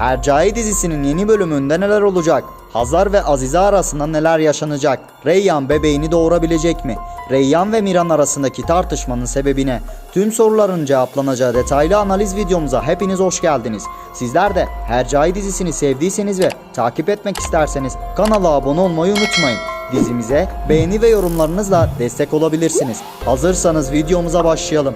Hercai dizisinin yeni bölümünde neler olacak? Hazar ve Azize arasında neler yaşanacak? Reyyan bebeğini doğurabilecek mi? Reyyan ve Miran arasındaki tartışmanın sebebine tüm soruların cevaplanacağı detaylı analiz videomuza hepiniz hoş geldiniz. Sizler de Hercai dizisini sevdiyseniz ve takip etmek isterseniz kanala abone olmayı unutmayın. Dizimize beğeni ve yorumlarınızla destek olabilirsiniz. Hazırsanız videomuza başlayalım.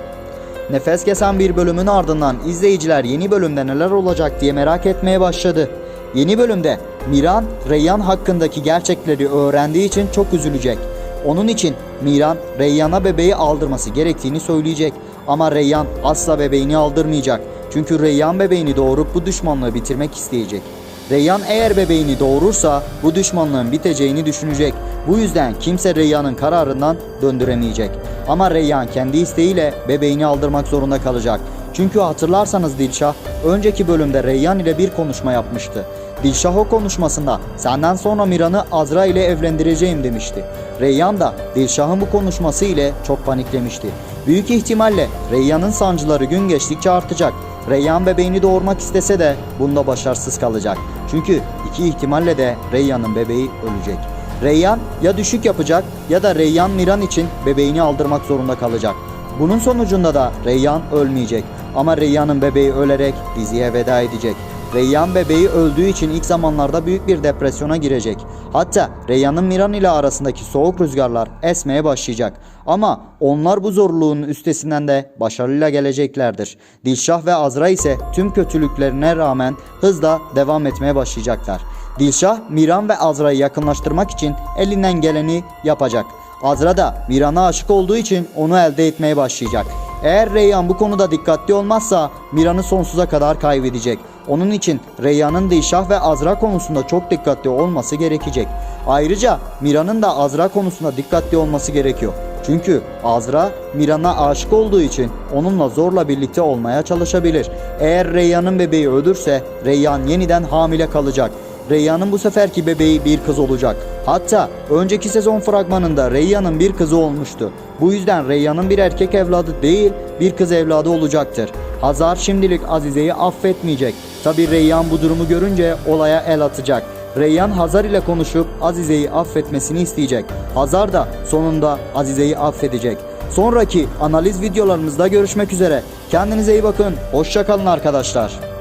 Nefes kesen bir bölümün ardından izleyiciler yeni bölümde neler olacak diye merak etmeye başladı. Yeni bölümde Miran, Reyyan hakkındaki gerçekleri öğrendiği için çok üzülecek. Onun için Miran, Reyyan'a bebeği aldırması gerektiğini söyleyecek. Ama Reyyan asla bebeğini aldırmayacak. Çünkü Reyyan bebeğini doğurup bu düşmanlığı bitirmek isteyecek. Reyyan eğer bebeğini doğurursa bu düşmanlığın biteceğini düşünecek. Bu yüzden kimse Reyyan'ın kararından döndüremeyecek. Ama Reyyan kendi isteğiyle bebeğini aldırmak zorunda kalacak. Çünkü hatırlarsanız Dilşah önceki bölümde Reyyan ile bir konuşma yapmıştı. Dilşah o konuşmasında senden sonra Miran'ı Azra ile evlendireceğim demişti. Reyyan da Dilşah'ın bu konuşması ile çok paniklemişti. Büyük ihtimalle Reyyan'ın sancıları gün geçtikçe artacak. Reyyan bebeğini doğurmak istese de bunda başarısız kalacak. Çünkü iki ihtimalle de Reyyan'ın bebeği ölecek. Reyyan ya düşük yapacak ya da Reyyan Miran için bebeğini aldırmak zorunda kalacak. Bunun sonucunda da Reyyan ölmeyecek ama Reyyan'ın bebeği ölerek diziye veda edecek. Reyyan bebeği öldüğü için ilk zamanlarda büyük bir depresyona girecek. Hatta Reyyan'ın Miran ile arasındaki soğuk rüzgarlar esmeye başlayacak. Ama onlar bu zorluğun üstesinden de başarıyla geleceklerdir. Dilşah ve Azra ise tüm kötülüklerine rağmen hızla devam etmeye başlayacaklar. Dilşah, Miran ve Azra'yı yakınlaştırmak için elinden geleni yapacak. Azra da Miran'a aşık olduğu için onu elde etmeye başlayacak. Eğer Reyyan bu konuda dikkatli olmazsa Miran'ı sonsuza kadar kaybedecek. Onun için Reyyan'ın Dilşah ve Azra konusunda çok dikkatli olması gerekecek. Ayrıca Miran'ın da Azra konusunda dikkatli olması gerekiyor. Çünkü Azra Miran'a aşık olduğu için onunla zorla birlikte olmaya çalışabilir. Eğer Reyyan'ın bebeği ölürse Reyyan yeniden hamile kalacak. Reyyan'ın bu seferki bebeği bir kız olacak. Hatta önceki sezon fragmanında Reyyan'ın bir kızı olmuştu. Bu yüzden Reyyan'ın bir erkek evladı değil bir kız evladı olacaktır. Hazar şimdilik Azize'yi affetmeyecek. Tabi Reyyan bu durumu görünce olaya el atacak. Reyyan Hazar ile konuşup Azize'yi affetmesini isteyecek. Hazar da sonunda Azize'yi affedecek. Sonraki analiz videolarımızda görüşmek üzere. Kendinize iyi bakın. Hoşçakalın arkadaşlar.